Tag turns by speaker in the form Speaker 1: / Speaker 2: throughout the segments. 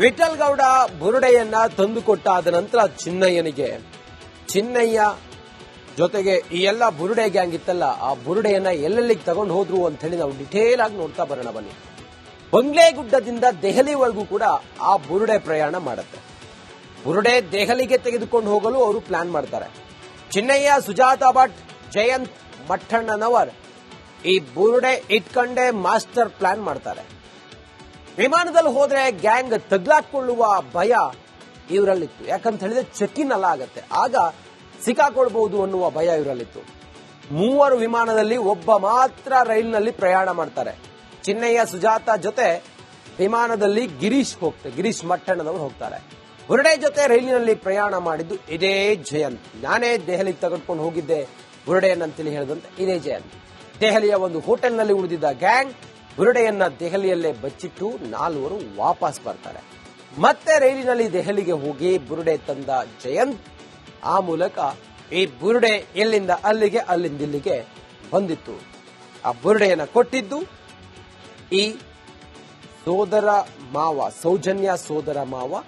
Speaker 1: ವಿಠಲ್ ಗೌಡ ಬುರುಡೆಯನ್ನ ತಂದುಕೊಟ್ಟಾದ ನಂತರ ಚಿನ್ನಯ್ಯನಿಗೆ. ಚಿನ್ನಯ್ಯ ಜೊತೆಗೆ ಈ ಎಲ್ಲ ಬುರುಡೆ ಗ್ಯಾಂಗ್ ಇತ್ತಲ್ಲ, ಆ ಬುರುಡೆಯನ್ನ ಎಲ್ಲೆಲ್ಲಿಗೆ ತಗೊಂಡು ಹೋದ್ರು ಅಂತ ಹೇಳಿ ನಾವು ಡಿಟೇಲ್ ಆಗಿ ನೋಡ್ತಾ ಬರೋಣ ಬನ್ನಿ. ಬಂಗ್ಲೆಗುಡ್ಡದಿಂದ ದೆಹಲಿವರೆಗೂ ಕೂಡ ಆ ಬುರುಡೆ ಪ್ರಯಾಣ ಮಾಡುತ್ತೆ. ಬುರುಡೆ ದೆಹಲಿಗೆ ತೆಗೆದುಕೊಂಡು ಹೋಗಲು ಅವರು ಪ್ಲಾನ್ ಮಾಡ್ತಾರೆ. ಚಿನ್ನಯ್ಯ, ಸುಜಾತಾ ಭಟ್, ಜಯಂತ್ ಮಠಣ್ಣನವರ್ ಈ ಬುರುಡೆ ಇಟ್ಕಂಡೆ ಮಾಸ್ಟರ್ ಪ್ಲಾನ್ ಮಾಡ್ತಾರೆ. ವಿಮಾನದಲ್ಲಿ ಹೋದ್ರೆ ಗ್ಯಾಂಗ್ ತಗ್ಲಾಕೊಳ್ಳುವ ಭಯ ಇವರಲ್ಲಿತ್ತು. ಯಾಕಂತ ಹೇಳಿದ್ರೆ ಚೆಕ್ಕಿನ್ ಅಲ್ಲ ಆಗತ್ತೆ. ಆಗ ಸಿಕ್ಕಾಕೊಳ್ಬಹುದು ಅನ್ನುವ ಭಯ ಇವರಲ್ಲಿತ್ತು. ಮೂವರು ವಿಮಾನದಲ್ಲಿ ಒಬ್ಬ ಮಾತ್ರ ರೈಲಿನಲ್ಲಿ ಪ್ರಯಾಣ ಮಾಡ್ತಾರೆ. ಚಿನ್ನಯ್ಯ, ಸುಜಾತ ಜೊತೆ ವಿಮಾನದಲ್ಲಿ ಗಿರೀಶ್ ಹೋಗ್ತಾರೆ ಗಿರೀಶ್ ಮಟ್ಟಣ್ಣದವರು ಹೋಗ್ತಾರೆ. ಬುರುಡೆ ಜೊತೆ ರೈಲಿನಲ್ಲಿ ಪ್ರಯಾಣ ಮಾಡಿದ್ದು ಇದೇ ಜಯಂತ್. ನಾನೇ ದೆಹಲಿಗೆ ತೆಗೆದುಕೊಂಡು ಹೋಗಿದ್ದೆ ಬುರುಡೆಯನ್ನಂತೇಳಿ ಹೇಳಿದಂತೆ ಇದೇ ಜಯಂತ್. ದೆಹಲಿಯ ಒಂದು ಹೋಟೆಲ್ನಲ್ಲಿ ಉಳಿದಿದ್ದ ಗ್ಯಾಂಗ್ ಬುರುಡೆಯನ್ನ ದೆಹಲಿಯಲ್ಲೇ ಬಚ್ಚಿಟ್ಟು ನಾಲ್ವರು ವಾಪಸ್ ಬರ್ತಾರೆ. ಮತ್ತೆ ರೈಲಿನಲ್ಲಿ ದೆಹಲಿಗೆ ಹೋಗಿ ಬುರುಡೆ ತಂದ ಜಯಂತ್, ಆ ಮೂಲಕ ಈ ಬುರುಡೆ ಎಲ್ಲಿಂದ ಅಲ್ಲಿಗೆ ಅಲ್ಲಿಂದ ಇಲ್ಲಿಗೆ ಬಂದಿತ್ತು. ಆ ಬುರುಡೆಯನ್ನ ಕೊಟ್ಟಿದ್ದು ಈ ಸೋದರ ಮಾವ, ಸೌಜನ್ಯ ಸೋದರ ಮಾವ.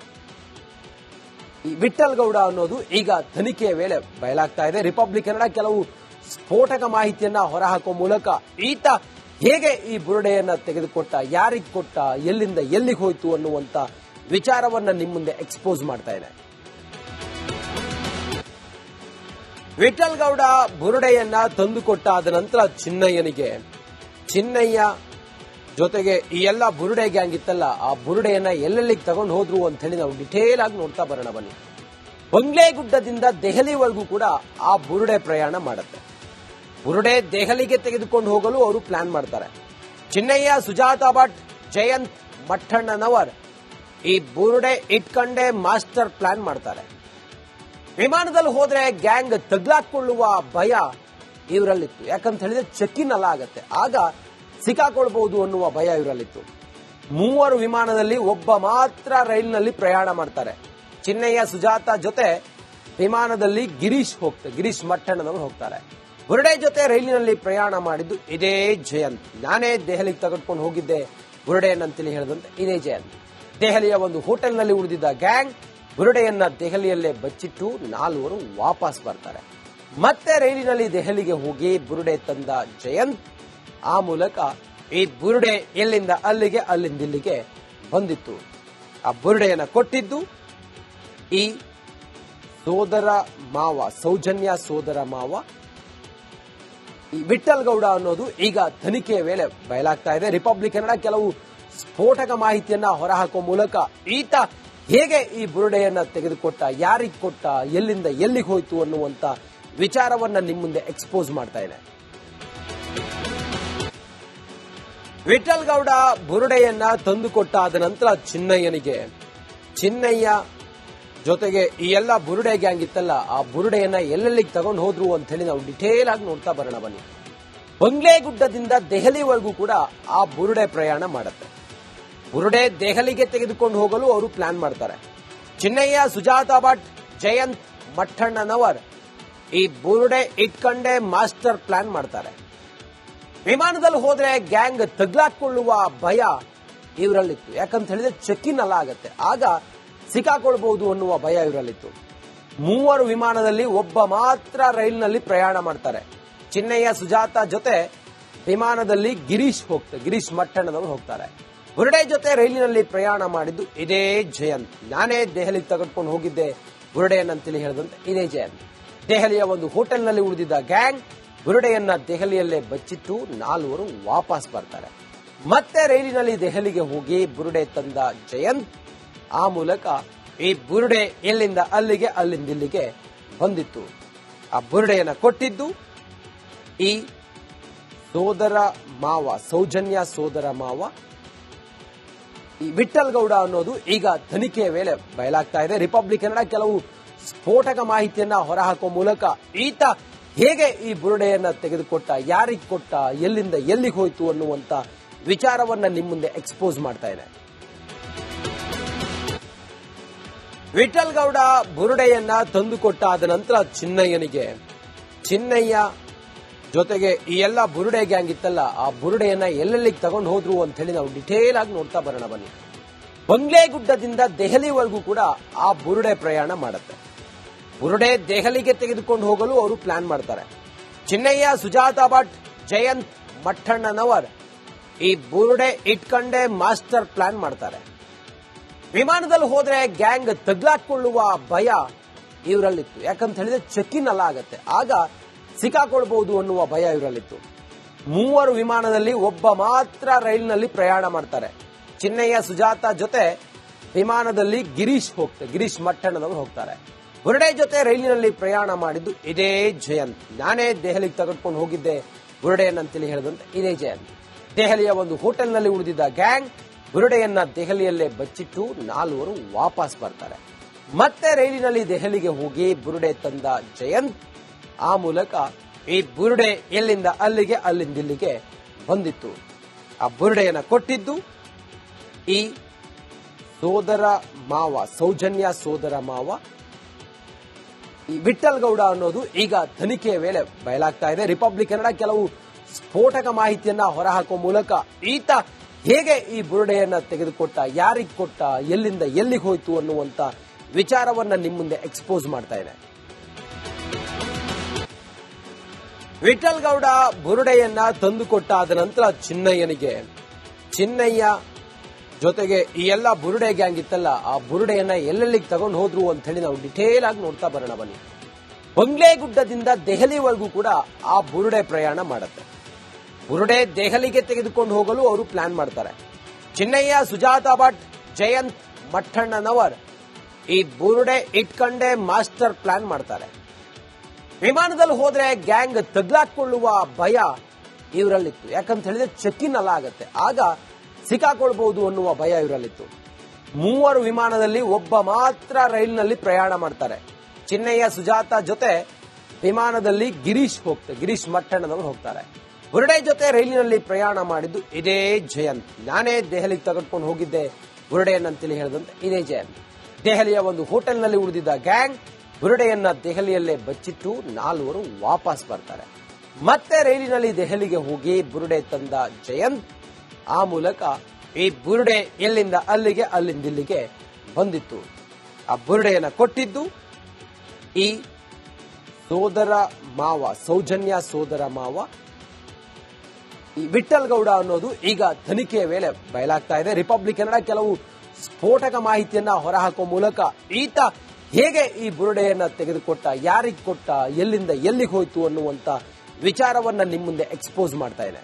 Speaker 1: ಈ ವಿಠಲ್ ಅನ್ನೋದು ಈಗ ತನಿಖೆಯ ವೇಳೆ ಬಯಲಾಗ್ತಾ ಇದೆ. ರಿಪಬ್ಲಿಕ್ ಕನ್ನಡ ಕೆಲವು ಸ್ಫೋಟಕ ಮಾಹಿತಿಯನ್ನ ಹೊರಹಾಕುವ ಮೂಲಕ ಈತ ಹೇಗೆ ಈ ಬುರುಡೆಯನ್ನ ತೆಗೆದುಕೊಟ್ಟ, ಯಾರಿಗೆ ಕೊಟ್ಟ, ಎಲ್ಲಿಂದ ಎಲ್ಲಿಗೆ ಹೋಯ್ತು ಅನ್ನುವಂತ ವಿಚಾರವನ್ನ ನಿಮ್ಮ ಮುಂದೆ ಎಕ್ಸ್ಪೋಸ್ ಮಾಡ್ತಾ ಇದೆ. ವಿಠಲ್ ಗೌಡ ಬುರುಡೆಯನ್ನ ತಂದುಕೊಟ್ಟಾದ ನಂತರ ಚಿನ್ನಯ್ಯನಿಗೆ, ಚಿನ್ನಯ್ಯ ಜೊತೆಗೆ ಈ ಎಲ್ಲ ಬುರುಡೆ ಗ್ಯಾಂಗ್ ಇತ್ತಲ್ಲ, ಆ ಬುರುಡೆಯನ್ನ ಎಲ್ಲೆಲ್ಲಿಗೆ ತಗೊಂಡು ಹೋದ್ರು ಅಂತ ಹೇಳಿ ನಾವು ಡಿಟೇಲ್ ಆಗಿ ನೋಡ್ತಾ ಬರೋಣ ಬನ್ನಿ. ಬಂಗ್ಲೆಗುಡ್ಡದಿಂದ ದೆಹಲಿವರೆಗೂ ಕೂಡ ಆ ಬುರುಡೆ ಪ್ರಯಾಣ ಮಾಡುತ್ತೆ. ಬುರುಡೆ ದೆಹಲಿಗೆ ತೆಗೆದುಕೊಂಡು ಹೋಗಲು ಅವರು ಪ್ಲಾನ್ ಮಾಡ್ತಾರೆ. ಚಿನ್ನಯ್ಯ, ಸುಜಾತ ಭಟ್, ಜಯಂತ್ ಮಠಣ್ಣನವರ್ ಈ ಬುರುಡೆ ಇಟ್ಕಂಡೆ ಮಾಸ್ಟರ್ ಪ್ಲಾನ್ ಮಾಡ್ತಾರೆ. ವಿಮಾನದಲ್ಲಿ ಹೋದ್ರೆ ಗ್ಯಾಂಗ್ ತಗ್ಲಾಕೊಳ್ಳುವ ಭಯ ಇವರಲ್ಲಿತ್ತು. ಯಾಕಂತ ಹೇಳಿದ್ರೆ ಚೆಕ್ಕಿನ್ ಅಲ್ಲ ಆಗತ್ತೆ. ಆಗ ಸಿಕ್ಕಾಕೊಳ್ಬಹುದು ಅನ್ನುವ ಭಯ ಇವರಲ್ಲಿತ್ತು. ಮೂವರು ವಿಮಾನದಲ್ಲಿ ಒಬ್ಬ ಮಾತ್ರ ರೈಲಿನಲ್ಲಿ ಪ್ರಯಾಣ ಮಾಡ್ತಾರೆ. ಚಿನ್ನಯ್ಯ, ಸುಜಾತ ಜೊತೆ ವಿಮಾನದಲ್ಲಿ ಗಿರೀಶ್ ಹೋಗ್ತಾರೆ ಗಿರೀಶ್ ಮಟ್ಟಣ್ಣನವರು ಹೋಗ್ತಾರೆ. ಬುರುಡೆ ಜೊತೆ ರೈಲಿನಲ್ಲಿ ಪ್ರಯಾಣ ಮಾಡಿದ್ದು ಇದೇ ಜಯಂತ್. ನಾನೇ ದೆಹಲಿಗೆ ತೆಗೆದುಕೊಂಡು ಹೋಗಿದ್ದೆ. ಬುರುಡೆಯನ್ನಂತೇಳಿ ಹೇಳಿದಂತೆ ಇದೇ ಜಯಂತ್. ದೆಹಲಿಯ ಒಂದು ಹೋಟೆಲ್ನಲ್ಲಿ ಉಳಿದಿದ್ದ ಗ್ಯಾಂಗ್ ಬುರುಡೆಯನ್ನ ದೆಹಲಿಯಲ್ಲೇ ಬಚ್ಚಿಟ್ಟು ನಾಲ್ವರು ವಾಪಸ್ ಬರ್ತಾರೆ. ಮತ್ತೆ ರೈಲಿನಲ್ಲಿ ದೆಹಲಿಗೆ ಹೋಗಿ ಬುರುಡೆ ತಂದ ಜಯಂತ್ ಆ ಮೂಲಕ ಈ ಬುರುಡೆ ಎಲ್ಲಿಂದ ಅಲ್ಲಿಗೆ ಅಲ್ಲಿಂದ ಇಲ್ಲಿಗೆ ಬಂದಿತ್ತು. ಆ ಬುರುಡೆಯನ್ನ ಕೊಟ್ಟಿದ್ದು ಈ ಸೋದರ ಮಾವ, ಸೌಜನ್ಯ ಸೋದರ ಮಾವ ವಿಠಲ್ ಗೌಡ ಅನ್ನೋದು ಈಗ ತನಿಖೆಯ ವೇಳೆ ಬಯಲಾಗ್ತಾ ಇದೆ. ರಿಪಬ್ಲಿಕ್ ಕನ್ನಡ ಕೆಲವು ಸ್ಫೋಟಕ ಮಾಹಿತಿಯನ್ನ ಹೊರಹಾಕುವ ಮೂಲಕ ಈತ ಹೇಗೆ ಈ ಬುರುಡೆಯನ್ನ ತೆಗೆದುಕೊಟ್ಟ, ಯಾರಿಗೆ ಕೊಟ್ಟ, ಎಲ್ಲಿಂದ ಎಲ್ಲಿಗೆ ಹೋಯ್ತು ಅನ್ನುವಂತ ವಿಚಾರವನ್ನ ನಿಮ್ಮ ಮುಂದೆ ಎಕ್ಸ್ಪೋಸ್ ಮಾಡ್ತಾ ಇದೆ. ವಿಠಲ್ ಗೌಡ ಬುರುಡೆಯನ್ನ ತಂದುಕೊಟ್ಟಾದ ನಂತರ ಚಿನ್ನಯ್ಯನಿಗೆ, ಚಿನ್ನಯ್ಯ ಜೊತೆಗೆ ಈ ಎಲ್ಲ ಬುರುಡೆ ಗ್ಯಾಂಗ್ ಇತ್ತಲ್ಲ, ಆ ಬುರುಡೆಯನ್ನ ಎಲ್ಲೆಲ್ಲಿಗೆ ತಗೊಂಡು ಹೋದ್ರು ಅಂತ ಹೇಳಿ ನಾವು ಡಿಟೇಲ್ ಆಗಿ ನೋಡ್ತಾ ಬರೋಣ ಬನ್ನಿ. ಬಂಗ್ಲೆಗುಡ್ಡದಿಂದ ದೆಹಲಿವರೆಗೂ ಕೂಡ ಆ ಬುರುಡೆ ಪ್ರಯಾಣ ಮಾಡುತ್ತೆ. ಬುರುಡೆ ದೆಹಲಿಗೆ ತೆಗೆದುಕೊಂಡು ಹೋಗಲು ಅವರು ಪ್ಲಾನ್ ಮಾಡ್ತಾರೆ. ಚಿನ್ನಯ್ಯ, ಸುಜಾತಾ ಭಟ್, ಜಯಂತ್ ಮಠಣ್ಣನವರ್ ಈ ಬುರುಡೆ ಇಟ್ಕಂಡೆ ಮಾಸ್ಟರ್ ಪ್ಲಾನ್ ಮಾಡ್ತಾರೆ. ವಿಮಾನದಲ್ಲಿ ಹೋದ್ರೆ ಗ್ಯಾಂಗ್ ತಗ್ಲಾಕೊಳ್ಳುವ ಭಯ ಇವರಲ್ಲಿತ್ತು. ಯಾಕಂತ ಹೇಳಿದ್ರೆ ಇನ್ ಅಲ್ಲ ಆಗತ್ತೆ ಆಗ ಸಿಕ್ಕಾಕೊಳ್ಬಹುದು ಅನ್ನುವ ಭಯ ಇವರಲ್ಲಿತ್ತು. ಮೂವರು ವಿಮಾನದಲ್ಲಿ ಒಬ್ಬ ಮಾತ್ರ ರೈಲಿನಲ್ಲಿ ಪ್ರಯಾಣ ಮಾಡ್ತಾರೆ. ಚಿನ್ನಯ್ಯ ಸುಜಾತ ಜೊತೆ ವಿಮಾನದಲ್ಲಿ ಗಿರೀಶ್ ಹೋಗ್ತಾರೆ ಗಿರೀಶ್ ಮಟ್ಟಣದವರು ಹೋಗ್ತಾರೆ. ಬುರುಡೆ ಜೊತೆ ರೈಲಿನಲ್ಲಿ ಪ್ರಯಾಣ ಮಾಡಿದ್ದು ಇದೇ ಜಯಂತ್. ನಾನೇ ದೆಹಲಿಗೆ ತಗೊಂಡ್ಕೊಂಡು ಹೋಗಿದ್ದೆ. ಬುರುಡೆಯನ್ನಂತೇಳಿ ಹೇಳಿದಂತೆ ಇದೇ ಜಯಂತ್. ದೆಹಲಿಯ ಒಂದು ಹೋಟೆಲ್ನಲ್ಲಿ ಉಳಿದಿದ್ದ ಗ್ಯಾಂಗ್ ಬುರುಡೆಯನ್ನ ದೆಹಲಿಯಲ್ಲೇ ಬಚ್ಚಿಟ್ಟು ನಾಲ್ವರು ವಾಪಸ್ ಬರ್ತಾರೆ. ಮತ್ತೆ ರೈಲಿನಲ್ಲಿ ದೆಹಲಿಗೆ ಹೋಗಿ ಬುರುಡೆ ತಂದ ಜಯಂತ್ ಆ ಮೂಲಕ ಈ ಬುರುಡೆ ಎಲ್ಲಿಂದ ಅಲ್ಲಿಗೆ, ಅಲ್ಲಿಂದ ಇಲ್ಲಿಗೆ ಬಂದಿತ್ತು. ಆ ಬುರುಡೆಯನ್ನು ಕೊಟ್ಟಿದ್ದು ಈ ಸೋದರ ಮಾವ, ಸೌಜನ್ಯ ಸೋದರ ಮಾವ. ಈ ವಿಠಲ್ ಗೌಡ ಅನ್ನೋದು ಈಗ ತನಿಖೆಯ ವೇಳೆ ಬಯಲಾಗ್ತಾ ಇದೆ. ರಿಪಬ್ಲಿಕ್ ಕನ್ನಡ ಕೆಲವು ಸ್ಫೋಟಕ ಮಾಹಿತಿಯನ್ನ ಹೊರಹಾಕುವ ಮೂಲಕ ಈತ ಹೇಗೆ ಈ ಬುರುಡೆಯನ್ನ ತೆಗೆದುಕೊಟ್ಟ, ಯಾರಿಗೆ ಕೊಟ್ಟ, ಎಲ್ಲಿಂದ ಎಲ್ಲಿಗೆ ಹೋಯ್ತು ಅನ್ನುವಂತ ವಿಚಾರವನ್ನ ನಿಮ್ಮ ಮುಂದೆ ಎಕ್ಸ್ಪೋಸ್ ಮಾಡ್ತಾ ಇದೆ ವಿಠಲ್ ಗೌಡ ಬುರುಡೆಯನ್ನ ತಂದುಕೊಟ್ಟಾದ ನಂತರ ಚಿನ್ನಯ್ಯನಿಗೆ. ಚಿನ್ನಯ್ಯ ಜೊತೆಗೆ ಈ ಎಲ್ಲ ಬುರುಡೆ ಗ್ಯಾಂಗ್ ಇತ್ತಲ್ಲ, ಆ ಬುರುಡೆಯನ್ನ ಎಲ್ಲೆಲ್ಲಿಗೆ ತಗೊಂಡು ಹೋದ್ರು ಅಂತ ಹೇಳಿ ನಾವು ಡಿಟೇಲ್ ಆಗಿ ನೋಡ್ತಾ ಬರೋಣ ಬನ್ನಿ. ಬಂಗ್ಲೆಗುಡ್ಡದಿಂದ ದೆಹಲಿವರೆಗೂ ಕೂಡ ಆ ಬುರುಡೆ ಪ್ರಯಾಣ ಮಾಡುತ್ತೆ. ಬುರುಡೆ ದೆಹಲಿಗೆ ತೆಗೆದುಕೊಂಡು ಹೋಗಲು ಅವರು ಪ್ಲಾನ್ ಮಾಡ್ತಾರೆ. ಚಿನ್ನಯ್ಯ, ಸುಜಾತಾ ಭಟ್, ಜಯಂತ್ ಮಠಣ್ಣನವರ್ ಈ ಬುರುಡೆ ಇಟ್ಕಂಡೆ ಮಾಸ್ಟರ್ ಪ್ಲಾನ್ ಮಾಡ್ತಾರೆ. ವಿಮಾನದಲ್ಲಿ ಹೋದ್ರೆ ಗ್ಯಾಂಗ್ ತಗ್ಲಾಕೊಳ್ಳುವ ಭಯ ಇವರಲ್ಲಿತ್ತು. ಯಾಕಂತ ಹೇಳಿದ್ರೆ ಚೆಕ್ಕಿನ್ ಅಲ್ಲ ಆಗತ್ತೆ. ಆಗ ಸಿಕ್ಕಾಕೊಳ್ಬಹುದು ಅನ್ನುವ ಭಯ ಇವರಲ್ಲಿತ್ತು. ಮೂವರು ವಿಮಾನದಲ್ಲಿ ಒಬ್ಬ ಮಾತ್ರ ರೈಲಿನಲ್ಲಿ ಪ್ರಯಾಣ ಮಾಡ್ತಾರೆ. ಚಿನ್ನಯ್ಯ ಸುಜಾತ ಜೊತೆ ವಿಮಾನದಲ್ಲಿ ಗಿರೀಶ್ ಹೋಗ್ತಾರೆ ಗಿರೀಶ್ ಮಟ್ಟಣ್ಣನವರು ಹೋಗ್ತಾರೆ. ಬುರುಡೆ ಜೊತೆ ರೈಲಿನಲ್ಲಿ ಪ್ರಯಾಣ ಮಾಡಿದ್ದು ಇದೇ ಜಯಂತ್. ನಾನೇ ದೆಹಲಿಗೆ ತಗೊಂಡ್ಕೊಂಡು ಹೋಗಿದ್ದೆ ಬುರುಡೆಯನ್ನಂತೇಳಿ ಹೇಳಿದಂತೆ ಇದೇ ಜಯಂತ್. ದೆಹಲಿಯ ಒಂದು ಹೋಟೆಲ್ನಲ್ಲಿ ಉಳಿದಿದ್ದ ಗ್ಯಾಂಗ್ ಬುರುಡೆಯನ್ನ ದೆಹಲಿಯಲ್ಲೇ ಬಚ್ಚಿಟ್ಟು ನಾಲ್ವರು ವಾಪಸ್ ಬರ್ತಾರೆ. ಮತ್ತೆ ರೈಲಿನಲ್ಲಿ ದೆಹಲಿಗೆ ಹೋಗಿ ಬುರುಡೆ ತಂದ ಜಯಂತ್ ಆ ಮೂಲಕ ಈ ಬುರುಡೆ ಎಲ್ಲಿಂದ ಅಲ್ಲಿಗೆ ಅಲ್ಲಿಂದ ಇಲ್ಲಿಗೆ ಬಂದಿತ್ತು. ಆ ಬುರುಡೆಯನ್ನ ಕೊಟ್ಟಿದ್ದು ಈ ಸೋದರ ಮಾವ, ಸೌಜನ್ಯ ಸೋದರ ಮಾವ. ಈ ವಿಠಲ್ ಗೌಡ ಅನ್ನೋದು ಈಗ ತನಿಖೆಯ ವೇಳೆ ಬಯಲಾಗ್ತಾ ಇದೆ. ರಿಪಬ್ಲಿಕ್ ಕನ್ನಡ ಕೆಲವು ಸ್ಫೋಟಕ ಮಾಹಿತಿಯನ್ನ ಹೊರಹಾಕುವ ಮೂಲಕ ಈತ ಹೇಗೆ ಈ ಬುರುಡೆಯನ್ನ ತೆಗೆದುಕೊಟ್ಟ, ಯಾರಿಗೆ ಕೊಟ್ಟ, ಎಲ್ಲಿಂದ ಎಲ್ಲಿಗೆ ಹೋಯ್ತು ಅನ್ನುವಂತ ವಿಚಾರವನ್ನ ನಿಮ್ಮ ಮುಂದೆ ಎಕ್ಸ್ಪೋಸ್ ಮಾಡ್ತಾ ಇದೆ. ವಿಠಲ್ ಗೌಡ ಬುರುಡೆಯನ್ನ ತಂದುಕೊಟ್ಟಾದ ನಂತರ ಚಿನ್ನಯ್ಯನಿಗೆ, ಚಿನ್ನಯ್ಯ ಜೊತೆಗೆ ಈ ಎಲ್ಲ ಬುರುಡೆ ಗ್ಯಾಂಗ್ ಇತ್ತಲ್ಲ, ಆ ಬುರುಡೆಯನ್ನ ಎಲ್ಲೆಲ್ಲಿಗೆ ತಗೊಂಡು ಹೋದ್ರು ಅಂತ ಹೇಳಿ ನಾವು ಡಿಟೇಲ್ ಆಗಿ ನೋಡ್ತಾ ಬರೋಣ ಬನ್ನಿ. ಬಂಗ್ಲೆಗುಡ್ಡದಿಂದ ದೆಹಲಿವರೆಗೂ ಕೂಡ ಆ ಬುರುಡೆ ಪ್ರಯಾಣ ಮಾಡುತ್ತೆ. ಬುರುಡೆ ದೆಹಲಿಗೆ ತೆಗೆದುಕೊಂಡು ಹೋಗಲು ಅವರು ಪ್ಲಾನ್ ಮಾಡ್ತಾರೆ. ಚಿನ್ನಯ್ಯ, ಸುಜಾತಾ ಭಟ್, ಜಯಂತ್ ಮಠಣ್ಣನವರ್ ಈ ಬುರುಡೆ ಇಟ್ಕಂಡೆ ಮಾಸ್ಟರ್ ಪ್ಲಾನ್ ಮಾಡ್ತಾರೆ. ವಿಮಾನದಲ್ಲಿ ಹೋದ್ರೆ ಗ್ಯಾಂಗ್ ತಗ್ಲಾಕೊಳ್ಳುವ ಭಯ ಇವರಲ್ಲಿತ್ತು. ಯಾಕಂತ ಹೇಳಿದ್ರೆ ಚೆಕ್ಕಿನ್ ಅಲ್ಲ ಆಗತ್ತೆ. ಆಗ ಸಿಕ್ಕಾಕೊಳ್ಬಹುದು ಅನ್ನುವ ಭಯ ಇವರಲ್ಲಿತ್ತು. ಮೂವರು ವಿಮಾನದಲ್ಲಿ ಒಬ್ಬ ಮಾತ್ರ ರೈಲಿನಲ್ಲಿ ಪ್ರಯಾಣ ಮಾಡ್ತಾರೆ. ಚಿನ್ನಯ್ಯ, ಸುಜಾತ ಜೊತೆ ವಿಮಾನದಲ್ಲಿ ಗಿರೀಶ್ ಹೋಗ್ತಾರೆ ಗಿರೀಶ್ ಮಠಣ್ಣನವರು ಹೋಗ್ತಾರೆ. ಬುರುಡೆ ಜೊತೆ ರೈಲಿನಲ್ಲಿ ಪ್ರಯಾಣ ಮಾಡಿದ್ದು ಇದೇ ಜಯಂತ್. ನಾನೇ ದೆಹಲಿಗೆ ತೆಗೆದುಕೊಂಡು ಹೋಗಿದ್ದೆ. ಬುರುಡೆಯನ್ನಂತೇಳಿ ಹೇಳಿದಂತೆ ಇದೇ ಜಯಂತ್. ದೆಹಲಿಯ ಒಂದು ಹೋಟೆಲ್ನಲ್ಲಿ ಉಳಿದಿದ್ದ ಗ್ಯಾಂಗ್ ಬುರುಡೆಯನ್ನ ದೆಹಲಿಯಲ್ಲೇ ಬಚ್ಚಿಟ್ಟು ನಾಲ್ವರು ವಾಪಸ್ ಬರ್ತಾರೆ. ಮತ್ತೆ ರೈಲಿನಲ್ಲಿ ದೆಹಲಿಗೆ ಹೋಗಿ ಬುರುಡೆ ತಂದ ಜಯಂತ್, ಆ ಮೂಲಕ ಈ ಬುರುಡೆ ಎಲ್ಲಿಂದ ಅಲ್ಲಿಗೆ, ಅಲ್ಲಿಂದ ಇಲ್ಲಿಗೆ ಬಂದಿತ್ತು. ಆ ಬುರುಡೆಯನ್ನ ಕೊಟ್ಟಿದ್ದು ಈ ಸೋದರ ಮಾವ, ಸೌಜನ್ಯ ಸೋದರ ಮಾವ ವಿಠಲ್ ಗೌಡ ಅನ್ನೋದು ಈಗ ತನಿಖೆಯ ವೇಳೆ ಬಯಲಾಗ್ತಾ ಇದೆ. ರಿಪಬ್ಲಿಕ್ ಕನ್ನಡ ಕೆಲವು ಸ್ಫೋಟಕ ಮಾಹಿತಿಯನ್ನ ಹೊರಹಾಕುವ ಮೂಲಕ ಈತ ಹೇಗೆ ಈ ಬುರುಡೆಯನ್ನ ತೆಗೆದುಕೊಟ್ಟ, ಯಾರಿಗೆ ಕೊಟ್ಟ, ಎಲ್ಲಿಂದ ಎಲ್ಲಿಗೆ ಹೋಯ್ತು ಅನ್ನುವಂತ ವಿಚಾರವನ್ನ ನಿಮ್ಮ ಮುಂದೆ ಎಕ್ಸ್ಪೋಸ್ ಮಾಡ್ತಾ ಇದೆ.